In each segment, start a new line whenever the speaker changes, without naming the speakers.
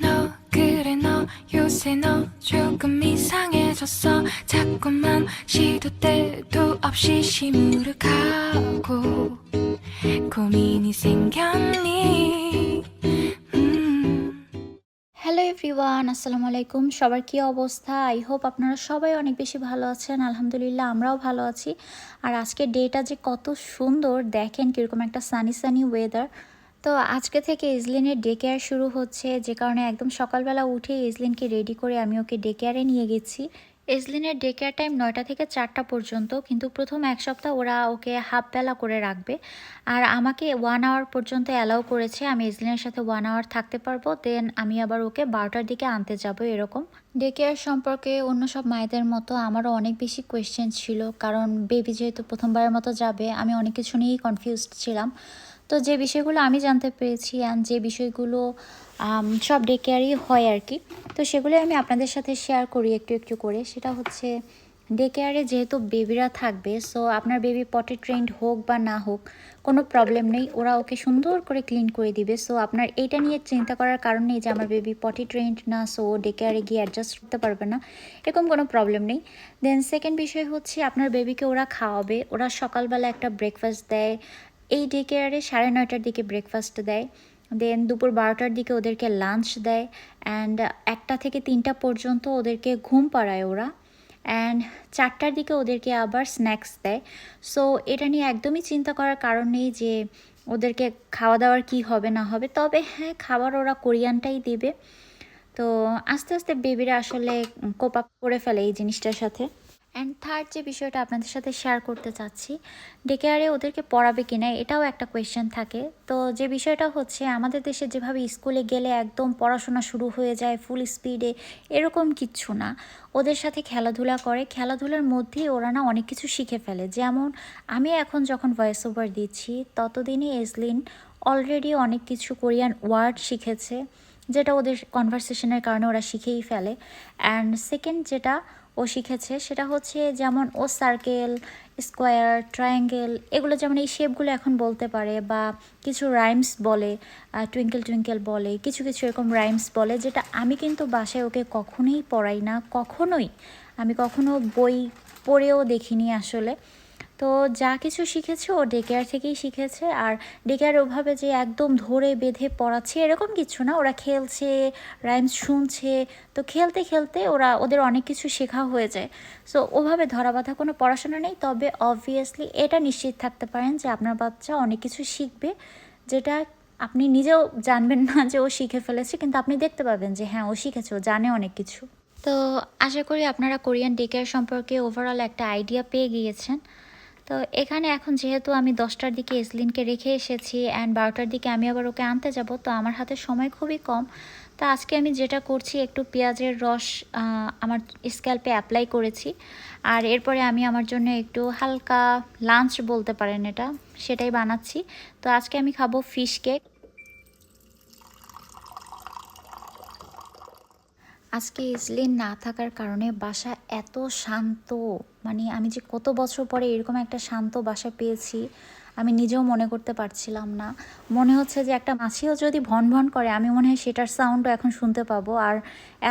너 그래 너 요새 너 조금 이상해졌어 자꾸만 시도 때도 없이 시무룩하고 고민이 생겼니 음.
Hello everyone আসসালামু আলাইকুম সবার কী অবস্থা আই হোপ আপনারা সবাই অনেক বেশি ভালো আছেন আলহামদুলিল্লাহ আমরাও ভালো আছি আর আজকের ডেটা যে কত সুন্দর দেখেন কীরকম একটা সানি সানি ওয়েদার তো আজকে থেকে ইজলিনের ডে কেয়ার শুরু হচ্ছে, যে কারণে একদম সকালবেলা উঠে ইজলিনকে রেডি করে আমি ওকে ডে কেয়ারে নিয়ে গেছি। এজলিনের ডে কেয়ার টাইম নয়টা থেকে চারটা পর্যন্ত, কিন্তু প্রথম এক সপ্তাহ ওরা ওকে হাফ বেলা করে রাখবে। আর আমাকে ওয়ান আওয়ার পর্যন্ত অ্যালাউ করেছে, আমি এজলিনের সাথে ওয়ান আওয়ার থাকতে পারব দেন আমি আবার ওকে বারোটার দিকে আনতে যাব এরকম। ডে কেয়ার সম্পর্কে অন্য সব মায়েদের মতো আমারও অনেক বেশি কোয়েশ্চেন ছিল, কারণ বেবি যেহেতু প্রথমবারের মতো যাবে, আমি অনেক কিছু নিয়েই কনফিউজড ছিলাম। তো যে বিষয়গুলো আমি জানতে পেরেছি অ্যান্ড যে বিষয়গুলো সব ডে কেয়ারই হয় আর কি, তো সেগুলো আমি আপনাদের সাথে শেয়ার করি একটু একটু করে। সেটা হচ্ছে ডে কেয়ারে যেহেতু বেবিরা থাকবে সো আপনার বেবি পটে ট্রেন্ড হোক বা না হোক, কোনো প্রবলেম নেই। ওরা ওকে সুন্দর করে ক্লিন করে দিবে। সো আপনার এইটা নিয়ে চিন্তা করার কারণ নেই যে আমার বেবি পটি ট্রেন্ড না সো ও ডে কেয়ারে গিয়ে অ্যাডজাস্ট করতে পারবে না। এরকম কোনো প্রবলেম নেই। দেন সেকেন্ড বিষয় হচ্ছে আপনার বেবিকে ওরা খাওয়াবে। ওরা সকালবেলা একটা ব্রেকফাস্ট দেয়। এই ডে কেয়ারে সাড়ে নয়টার দিকে ব্রেকফাস্ট দেয় দেন দুপুর বারোটার দিকে ওদেরকে লাঞ্চ দেয় অ্যান্ড একটা থেকে তিনটা পর্যন্ত ওদেরকে ঘুম পাড়ায় ওরা অ্যান্ড চারটার দিকে ওদেরকে আবার স্ন্যাক্স দেয়। সো এটা নিয়ে একদমই চিন্তা করার কারণ নেই যে ওদেরকে খাওয়া দাওয়ার কি হবে না হবে, তবে হ্যাঁ খাবার ওরা কোরিয়ানটাই দেবে। তো আস্তে আস্তে বেবিরা আসলে কোপ আপ করে ফেলে এই জিনিসটার সাথে। অ্যান্ড থার্ড যে বিষয়টা আপনাদের সাথে শেয়ার করতে চাচ্ছি ডেকে আরে ওদেরকে পড়াবে কিনা, এটাও একটা কোয়েশ্চেন থাকে। তো যে বিষয়টা হচ্ছে, আমাদের দেশে যেভাবে স্কুলে গেলে একদম পড়াশোনা শুরু হয়ে যায় ফুল স্পিডে এরকম কিচ্ছু না। ওদের সাথে খেলাধুলা করে, খেলাধুলার মধ্যেই ওরা না অনেক কিছু শিখে ফেলে। যেমন, আমি এখন যখন ভয়েস ওভার দিচ্ছি ততদিনই এজলিন অলরেডি অনেক কিছু কোরিয়ান ওয়ার্ড শিখেছে, যেটা ওদের কনভারসেশনের কারণে ওরা শিখেই ফেলে। অ্যান্ড সেকেন্ড যেটা ও শিখেছে, সেটা হচ্ছে যেমন ও সার্কেল স্কোয়ার ট্রায়াঙ্গেল এগুলো যেমন এই শেপগুলো এখন বলতে পারে বা কিছু রাইমস বলে টুইঙ্কেল টুইঙ্কেল বলে, কিছু কিছু এরকম রাইমস বলে, যেটা আমি কিন্তু বাসায় ওকে কখনোই পড়াই না, কখনোই। আমি কখনো বই পড়েও দেখিনি আসলে। তো যা কিছু শিখেছে ও ডেকেয়ার থেকেই শিখেছে আর ডেকেয়ার ওভাবে যে একদম ধরে বেঁধে পড়াচ্ছে এরকম কিছু না। ওরা খেলছে রাইমস শুনছে, তো খেলতে খেলতে ওরা, ওদের অনেক কিছু শেখা হয়ে যায়। সো ওভাবে ধরা বাঁধা কোনো পড়াশোনা নেই, তবে অবভিয়াসলি এটা নিশ্চিত থাকতে পারেন যে আপনার বাচ্চা অনেক কিছু শিখবে, যেটা আপনি নিজেও জানবেন না যে ও শিখে ফেলেছে, কিন্তু আপনি দেখতে পাবেন যে হ্যাঁ ও শিখেছে, ও জানে অনেক কিছু। তো আশা করি আপনারা কোরিয়ান ডেকেয়ার সম্পর্কে ওভারঅল একটা আইডিয়া পেয়ে গিয়েছেন। তো এখানে এখন যেহেতু আমি দশটার দিকে এসলিনকে রেখে এসেছি অ্যান্ড বারোটার দিকে আমি আবার ওকে আনতে যাব, তো আমার হাতে সময় খুবই কম। তা আজকে আমি যেটা করছি, একটু পেঁয়াজের রস আমার স্ক্যাল্পে অ্যাপ্লাই করেছি। আর এরপরে আমি আমার জন্য একটু হালকা লাঞ্চ বলতে পারেন এটা, সেটাই বানাচ্ছি। তো আজকে আমি খাব ফিশ কেক আজকে ইসলিন না থাকার কারণে বাসা এত শান্ত। মানে আমি যে কত বছর পরে এরকম একটা শান্ত বাসা পেয়েছি, আমি নিজেও মনে করতে পারছিলাম না। মনে হচ্ছে যে একটা মাছিও যদি ভন ভন করে, আমি মনে হয় সেটার সাউন্ডও এখন শুনতে পাবো। আর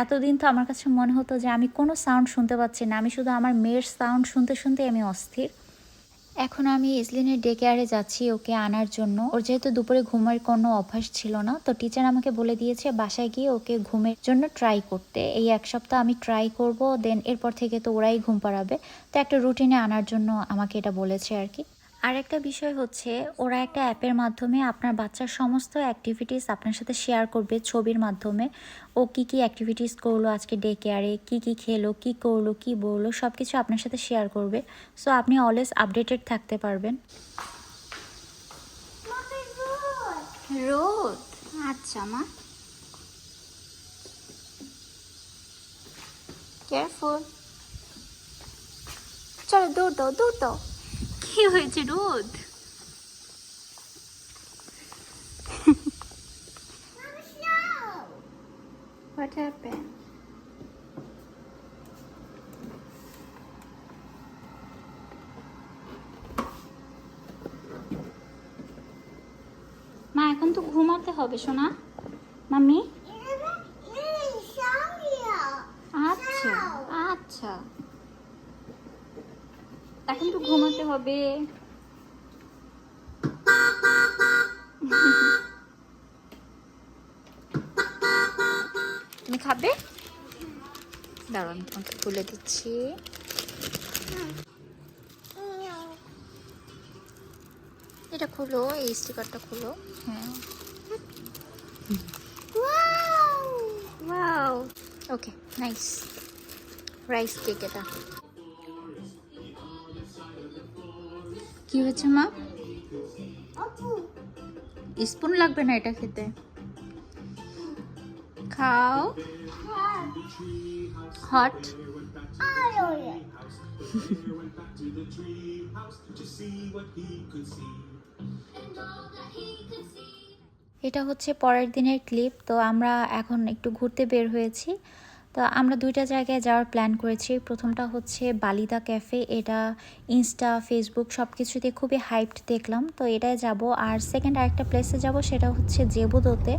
এতদিন তো আমার কাছে মনে হতো যে আমি কোনো সাউন্ড শুনতে পাচ্ছি না, আমি শুধু আমার মেয়ের সাউন্ড শুনতে শুনতে আমি অস্থির। এখন আমি ইসলিনের ডে কেয়ারে যাচ্ছি ওকে আনার জন্য। ওর যেহেতু দুপুরে ঘুমের কোনো অভ্যাস ছিল না, তো টিচার আমাকে বলে দিয়েছে বাসায় গিয়ে ওকে ঘুমের জন্য ট্রাই করতে। এই এক সপ্তাহ আমি ট্রাই করব দেন এরপর থেকে তো ওরাই ঘুম পাড়াবে। তো একটা রুটিনে আনার জন্য আমাকে এটা বলেছে আর কি। আর একটা বিষয় হচ্ছে, ওরা একটা অ্যাপের মাধ্যমে আপনার বাচ্চার সমস্ত অ্যাক্টিভিটিস আপনার সাথে শেয়ার করবে ছবির মাধ্যমে। ও কি কি অ্যাক্টিভিটিস করল আজকে ডে কেয়ারে কী কী খেলো, কী করল, কী বলল সব কিছু আপনার সাথে শেয়ার করবে। সো আপনি অলওয়েজ আপডেটেড থাকতে পারবেন।
রোদ। আচ্ছা মা। কেয়ারফুল চলো, দৌড় দাও, দৌড় কি হয়েছে রোদ? What happened? মা এখন তো ঘুমাতে হবে সোনা। মাম্মি? আচ্ছা আচ্ছা। এখন তো ঘুমাতে হবে। তুমি খাবে? আমি তোমাকে খুলে দিচ্ছি। এটা খুলো এই স্টিকারটা খুলো। হ্যাঁ। ওকে নাইস রাইস কেক এটা। কি হয়েছে মা? স্পুন লাগবে না এটা খেতে? খাও। হট
এটা হচ্ছে পরের দিনের ক্লিপ তো আমরা এখন একটু ঘুরতে বের হয়েছি। তো আমরা দুইটা জায়গায় যাওয়ার প্ল্যান করেছি। প্রথমটা হচ্ছে বালিদা ক্যাফে এটা ইনস্টা ফেসবুক সব কিছুতে খুবই হাইপড দেখলাম। তো এটাই যাব। আর সেকেন্ড আরেকটা প্লেসে যাব সেটা হচ্ছে জেবুদোতে।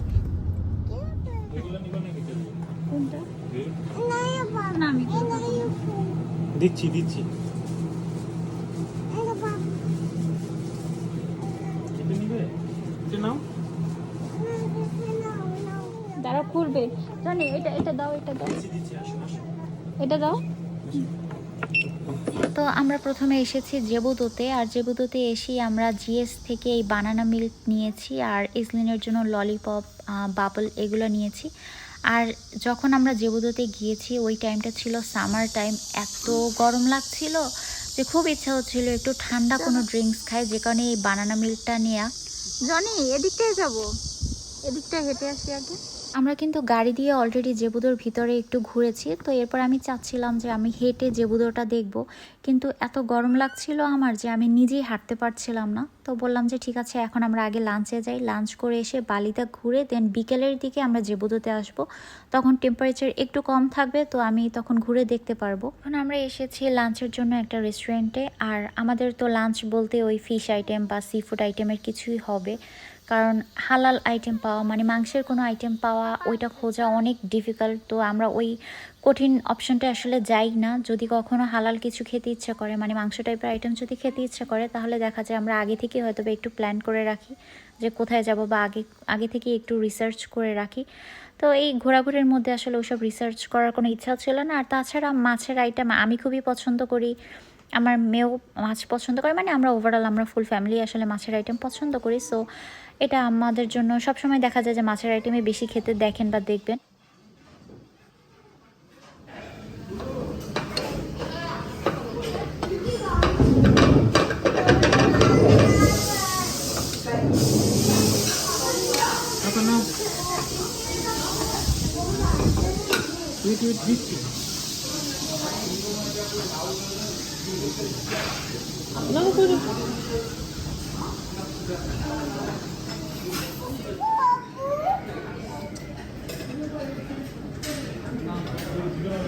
দিচ্ছি দিচ্ছি। নিবে? নাও।
খুলবে জানি এটা এটা দাও এটা দাও। এটা দাও।
তো আমরা প্রথমে এসেছি জেবুদোতে আর জেবুদোতে এসেই আমরা জিএস থেকে এই বানানা মিল্ক নিয়েছি আর ইসলিনের জন্য ললিপপ বাবল এগুলো নিয়েছি। আর যখন আমরা জেবুদোতে গিয়েছি ওই টাইমটা ছিল সামার টাইম এত গরম লাগছিল যে খুব ইচ্ছা হচ্ছিল একটু ঠান্ডা কোনো ড্রিঙ্কস খাই যে কারণে এই বানানা মিল্কটা নেওয়া
জনি এদিকটায় যাব। এদিকটায় হেঁটে আসি আগে।
আমরা কিন্তু গাড়ি দিয়ে অলরেডি জেবুদোর ভিতরে একটু ঘুরেছি, তো এরপর আমি চাচ্ছিলাম যে আমি হেঁটে জেবুদোটা দেখব। কিন্তু এত গরম লাগছিল আমার যে আমি নিজেই হাঁটতে পারছিলাম না। তো বললাম যে ঠিক আছে, এখন আমরা আগে লাঞ্চে যাই। লাঞ্চ করে এসে বালিটা ঘুরে দেন বিকেলের দিকে আমরা জেবুদোতে আসব। তখন টেম্পারেচার একটু কম থাকবে, তো আমি তখন ঘুরে দেখতে পারব। এখন আমরা এসেছি লাঞ্চের জন্য একটা রেস্টুরেন্টে আর আমাদের তো লাঞ্চ বলতে ওই ফিশ আইটেম বা সি ফুড আইটেমের কিছুই হবে। কারণ হালাল আইটেম পাওয়া মানে মাংসের কোনো আইটেম পাওয়া, ওইটা খোঁজা অনেক ডিফিকাল্ট তো আমরা ওই কঠিন অপশনটা আসলে যাই না। যদি কখনো হালাল কিছু খেতে ইচ্ছা করে মানে মাংস টাইপের আইটেম যদি খেতে ইচ্ছা করে, তাহলে দেখা যায় আমরা আগে থেকে হয়তো একটু প্ল্যান করে রাখি যে কোথায় যাব বা আগে আগে থেকে একটু রিসার্চ করে রাখি। তো এই ঘোরাঘুরির মধ্যে আসলে ওইসব রিসার্চ করার কোনো ইচ্ছা ছিল না। আর তাছাড়া মাছের আইটেম আমি খুবই পছন্দ করি। আমার মেয়েও মাছ পছন্দ করে মানে আমরা ওভারঅল আমরা ফুল ফ্যামিলি আসলে মাছের আইটেম পছন্দ করি। সো এটা আমাদের জন্য সবসময় দেখা যায় যে মাছের আইটেমে বেশি খেতে দেখেন বা দেখবেন।
দিচ্ছি নাও
খাওয়া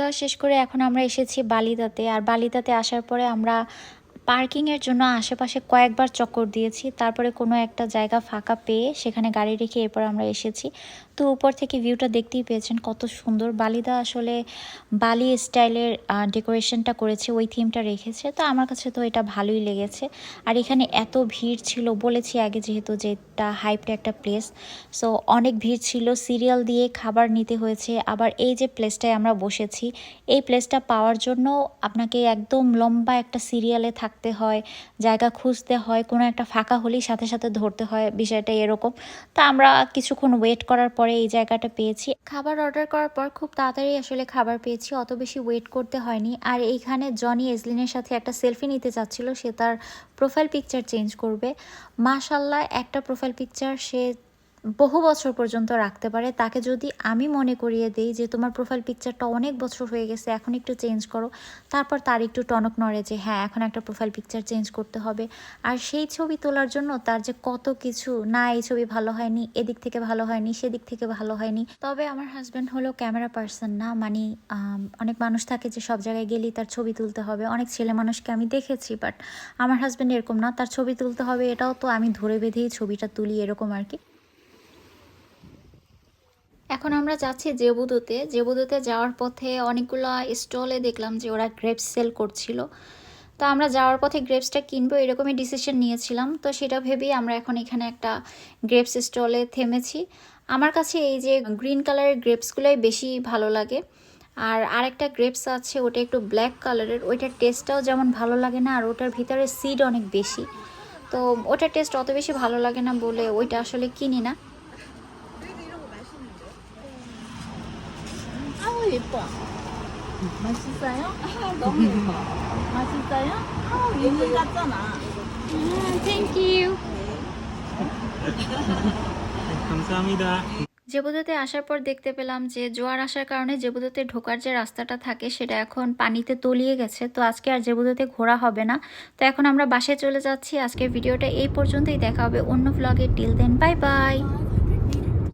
দাওয়া শেষ করে এখন আমরা এসেছি বালিদাতে। আর বালিদাতে আসার পরে আমরা পার্কিংয়ের জন্য আশেপাশে কয়েকবার চক্কর দিয়েছি, তারপরে কোনো একটা জায়গা ফাঁকা পেয়ে সেখানে গাড়ি রেখে এরপর আমরা এসেছি। তো উপর থেকে ভিউটা দেখতেই পেয়েছেন কত সুন্দর। বালিদা আসলে বালি স্টাইলের ডেকোরেশনটা করেছে, ওই থিমটা রেখেছে। তো আমার কাছে তো এটা ভালোই লেগেছে। আর এখানে এত ভিড় ছিল, বলেছি আগে যেহেতু যে এটা হাইপটা একটা প্লেস সো অনেক ভিড় ছিল সিরিয়াল দিয়ে খাবার নিতে হয়েছে। আবার এই যে প্লেসটায় আমরা বসেছি, এই প্লেসটা পাওয়ার জন্য আপনাকে একদম লম্বা একটা সিরিয়ালে থাকতে হয়, জায়গা খুঁজতে হয়, কোনো একটা ফাঁকা হলেই সাথে সাথে ধরতে হয়, বিষয়টা এরকম। তা আমরা কিছুক্ষণ ওয়েট করার পরে এই জায়গাটা পেয়েছি। খাবার অর্ডার করার পর খুব তাড়াতাড়ি আসলে খাবার পেয়েছি, অত বেশি ওয়েট করতে হয়নি। আর এইখানে জনি এজলিনের সাথে একটা সেলফি নিতে চাচ্ছিল, সে তার প্রোফাইল পিকচার চেঞ্জ করবে। মাশাল্লাহ একটা প্রোফাইল পিকচার সে বহু বছর পর্যন্ত রাখতে পারে। তাকে যদি আমি মনে করিয়ে দিই যে তোমার প্রোফাইল পিকচারটা অনেক বছর হয়ে গেছে, এখন একটু চেঞ্জ করো। তারপর তার একটু টনক নড়ে যে হ্যাঁ এখন একটা প্রোফাইল পিকচার চেঞ্জ করতে হবে। আর সেই ছবি তোলার জন্য তার যে কত কিছু, না, এই ছবি ভালো হয়নি, এদিক থেকে ভালো হয়নি, সেদিক থেকে ভালো হয়নি। তবে আমার হাজব্যান্ড হলো ক্যামেরা পার্সন না মানে অনেক মানুষ থাকে যে সব জায়গায় গেলেই তার ছবি তুলতে হবে। অনেক ছেলে মানুষকে আমি দেখেছি বাট আমার হাজব্যান্ড এরকম না। তার ছবি তুলতে হবে, এটাও তো আমি ধরে বেঁধেই ছবিটা তুলি এরকম আর কি। এখন আমরা যাচ্ছি জেবুদুতে। জেবুদুতে যাওয়ার পথে অনেকগুলো স্টলে দেখলাম যে ওরা গ্রেপস সেল করছিল। তো আমরা যাওয়ার পথে গ্রেপসটা কিনবো এরকমই ডিসিশন নিয়েছিলাম। তো সেটা ভেবেই আমরা এখন এখানে একটা গ্রেপস স্টলে থেমেছি। আমার কাছে এই যে গ্রিন কালারের গ্রেপসগুলোই বেশি ভালো লাগে। আর আরেকটা গ্রেপস আছে, ওটা একটু ব্ল্যাক কালারের। ওইটার টেস্টটাও যেমন ভালো লাগে না, আর ওটার ভিতরে সিড অনেক বেশি। তো ওটার টেস্ট অত বেশি ভালো লাগে না বলে ওইটা আসলে কিনি না।
아우 예뻐. 맛있어요? 아, 너무 예뻐. 맛있어요? 아우 예쁜 같잖아.
Thank you
감사합니다.
জেবুদুতে আসার পর দেখতে পেলাম যে জোয়ার আসার কারণে জেবুদুতে ঢোকার যে রাস্তাটা থাকে সেটা এখন পানিতে তলিয়ে গেছে তো আজকে আর জেবুদুতে ঘোরা হবে না তো এখন আমরা বাসায় চলে যাচ্ছি আজকের ভিডিওটা এই পর্যন্তই দেখা হবে অন্য ভ্লগে টিল দেন বাই বাই